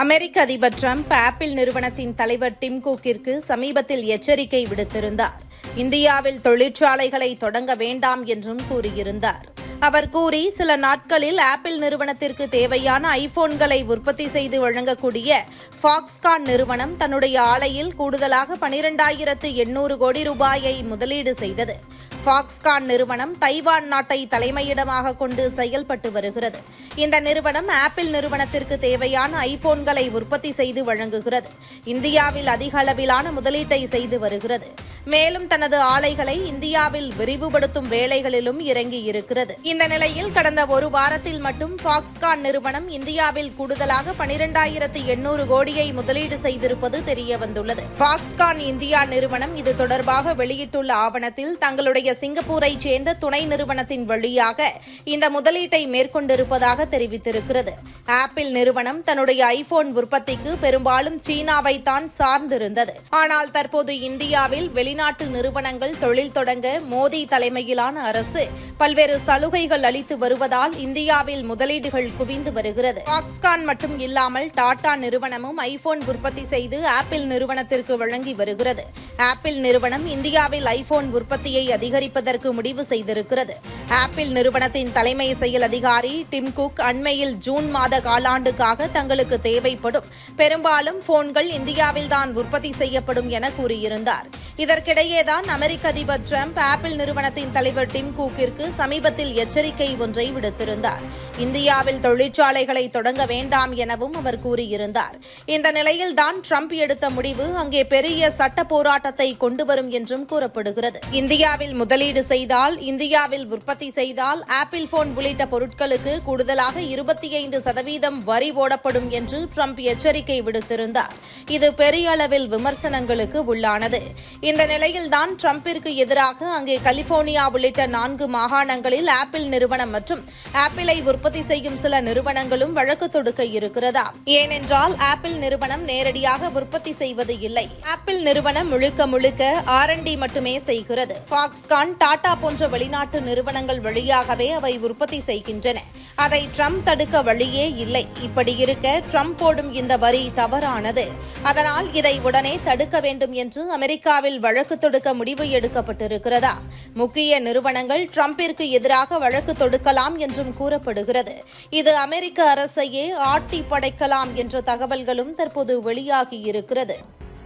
அமெரிக்க அதிபர் Trump apple நிறுவனத்தின் தலைவர் டிம் குக்கிற்கு சமீபத்தில் எச்சரிக்கை விடுத்திருந்தார். இந்தியாவில் தொழிற்சாலைகளை தொடங்க வேண்டாம் என்றும் கூறியிருந்தார். அவர் கூறி சில நாட்களில் ஆப்பிள் நிறுவனத்திற்கு தேவையான ஐபோன்களை உற்பத்தி செய்து வழங்கக்கூடிய ஃபாக்ஸ்கான் நிறுவனம் தன்னுடைய ஆலையில் கூடுதலாக பனிரெண்டாயிரத்து எண்ணூறு கோடி ரூபாயை முதலீடு செய்தது. ஃபாக்ஸ்கான் நிறுவனம் தைவான் நாட்டை தலைமையிடமாக கொண்டு செயல்பட்டு வருகிறது. இந்த நிறுவனம் ஆப்பிள் நிறுவனத்திற்கு தேவையான ஐபோன்களை உற்பத்தி செய்து வழங்குகிறது. இந்தியாவில் அதிக அளவிலான முதலீட்டை செய்து வருகிறது. மேலும் தனது ஆலைகளை இந்தியாவில் விரிவுபடுத்தும் வேலைகளிலும் இறங்கி இருக்கிறது இந்த நிலையில் கடந்த ஒரு வாரத்தில் மட்டும் ஃபாக்ஸ்கான் நிறுவனம் இந்தியாவில் கூடுதலாக பனிரெண்டாயிரத்து எண்ணூறு கோடியை முதலீடு செய்திருப்பது தெரியவந்துள்ளது ஃபாக்ஸ்கான் இந்தியா நிறுவனம் இது தொடர்பாக வெளியிட்டுள்ள ஆவணத்தில் தங்களுடைய சிங்கப்பூரைச் சேர்ந்த துணை நிறுவனத்தின் வழியாக இந்த முதலீட்டை மேற்கொண்டிருப்பதாக தெரிவித்திருக்கிறது. ஆப்பிள் நிறுவனம் தன்னுடைய ஐபோன் உற்பத்திக்கு பெரும்பாலும் சீனாவை தான் சார்ந்திருந்தது. ஆனால் தற்போது இந்தியாவில் வெளிநாட்டு நிறுவனங்கள் தொழில் தொடங்க மோடி தலைமையிலான அரசு பல்வேறு சலுகை சலுகைகள் அளித்து வருவதால் இந்தியாவில் முதலீடுகள் குவிந்து வருகிறது. பாக்ஸ்கான் மட்டும் இல்லாமல் டாடா நிறுவனமும் ஐபோன் உற்பத்தி செய்து ஆப்பிள் நிறுவனத்திற்கு வழங்கி வருகிறது. ஆப்பிள் நிறுவனம் இந்தியாவில் ஐபோன் உற்பத்தியை அதிகரிப்பதற்கு முடிவு செய்திருக்கிறது. ஆப்பிள் நிறுவனத்தின் தலைமை செயல் அதிகாரி டிம் குக் அண்மையில் ஜூன் மாத காலாண்டுக்காக தங்களுக்கு தேவைப்படும் பெரும்பாலும் போன்கள் இந்தியாவில்தான் உற்பத்தி செய்யப்படும் என கூறியிருந்தார். இதற்கிடையேதான் அமெரிக்க அதிபர் டிரம்ப் ஆப்பிள் நிறுவனத்தின் தலைவர் டிம் குக்கிற்கு சமீபத்தில் எச்சரிக்கை ஒன்றை விடுத்திருந்தார். இந்தியாவில் தொழிற்சாலைகளை தொடங்க வேண்டாம் எனவும் அவர் கூறியிருந்தார். இந்த நிலையில்தான் டிரம்ப் எடுத்த முடிவு அங்கே பெரிய சட்ட போராட்டத்தை கொண்டு வரும் என்றும் கூறப்படுகிறது. இந்தியாவில் முதலீடு செய்தால் இந்தியாவில் உற்பத்தி செய்தால் ஆப்பிள் போன் உள்ளிட்ட பொருட்களுக்கு கூடுதலாக இருபத்தி ஐந்து சதவீதம் வரி போடப்படும் என்று ட்ரம்ப் எச்சரிக்கை விடுத்திருந்தார். இது பெரிய அளவில் விமர்சனங்களுக்கு உள்ளானது. இந்த நிலையில்தான் ட்ரம்பிற்கு எதிராக அங்கே கலிபோர்னியா உள்ளிட்ட நான்கு மாகாணங்களில் ஆப்பிள் நிறுவனம் மற்றும் ஆப்பிளை உற்பத்தி செய்யும் சில நிறுவனங்களும் வழக்கு தொடுக்க இருக்கிறதா? ஏனென்றால் ஆப்பிள் நிறுவனம் நேரடியாக உற்பத்தி செய்வது இல்லை. ஆப்பிள் நிறுவனம் முழுக்க முழுக்க ஆர் மட்டுமே செய்கிறது. பாக்ஸ்கான் டாடா போன்ற வெளிநாட்டு நிறுவனங்கள் வழியாகவே அவை உற்பத்தி செய்கின்றன. அதை ட்ரம்ப் தடுக்க வழியே இல்லை. இப்படி இருக்க ட்ரம்ப் போடும் இந்த வரி தவறானது. அதனால் இதை உடனே தடுக்க வேண்டும் என்று அமெரிக்காவில் வழக்கு தொடுக்க முடிவு எடுக்கப்பட்டிருக்கிறதா? முக்கிய நிறுவனங்கள் ட்ரம்பிற்கு எதிராக வழக்கு தொடுக்கலாம் என்றும் கூறப்படுகிறது. இது அமெரிக்க அரசையே ஆட்டி படைக்கலாம் என்ற தகவல்களும் தற்போது வெளியாகியிருக்கிறது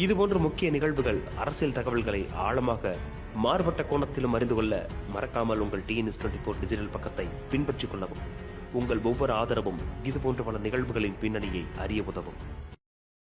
இதுபோன்ற முக்கிய நிகழ்வுகள் அரசியல் தகவல்களை ஆழமாக மாறுபட்ட கோணத்திலும் அறிந்து கொள்ள மறக்காமல் உங்கள் டிஎன்எஸ் டுவெண்ட்டி ஃபோர் டிஜிட்டல் பக்கத்தை பின்பற்றிக் கொள்ளவும் உங்கள் ஒவ்வொரு ஆதரவும் இதுபோன்ற பல நிகழ்வுகளின் பின்னணியை அறிய உதவும்.